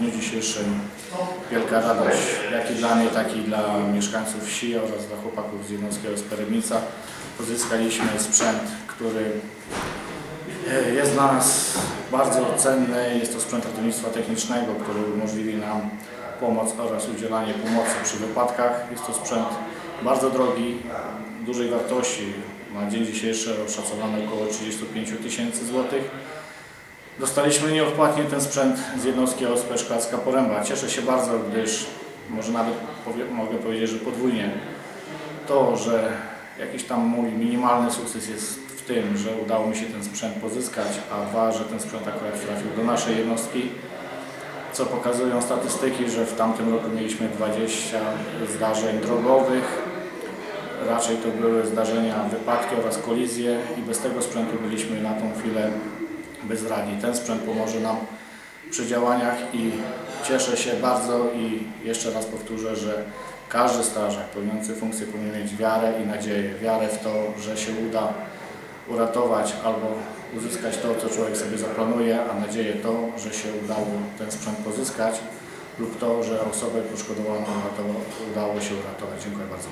dniu dzisiejszym wielka radość, jak i dla mnie, tak i dla mieszkańców wsi oraz dla chłopaków z jednostki Sperenica. Pozyskaliśmy sprzęt, który e, jest dla nas bardzo cenny. Jest to sprzęt ratownictwa technicznego, który umożliwi nam pomoc oraz udzielanie pomocy przy wypadkach. Jest to sprzęt bardzo drogi, dużej wartości. Na dzień dzisiejszy oszacowany około 35 tysięcy złotych. Dostaliśmy nieodpłatnie ten sprzęt z jednostki OSP Szklarska Poręba. Cieszę się bardzo, gdyż może nawet powie, mogę powiedzieć, że podwójnie to, że jakiś tam mój minimalny sukces jest w tym, że udało mi się ten sprzęt pozyskać, a dwa, że ten sprzęt akurat trafił do naszej jednostki, co pokazują statystyki, że w tamtym roku mieliśmy 20 zdarzeń drogowych, raczej to były zdarzenia, wypadki oraz kolizje i bez tego sprzętu byliśmy na tą chwilę bezradni. Ten sprzęt pomoże nam przy działaniach i cieszę się bardzo i jeszcze raz powtórzę, że każdy strażak pełniący funkcję powinien mieć wiarę i nadzieję. Wiarę w to, że się uda uratować albo uzyskać to, co człowiek sobie zaplanuje, a nadzieję to, że się udało ten sprzęt pozyskać lub to, że osobę poszkodowaną udało się uratować. Dziękuję bardzo.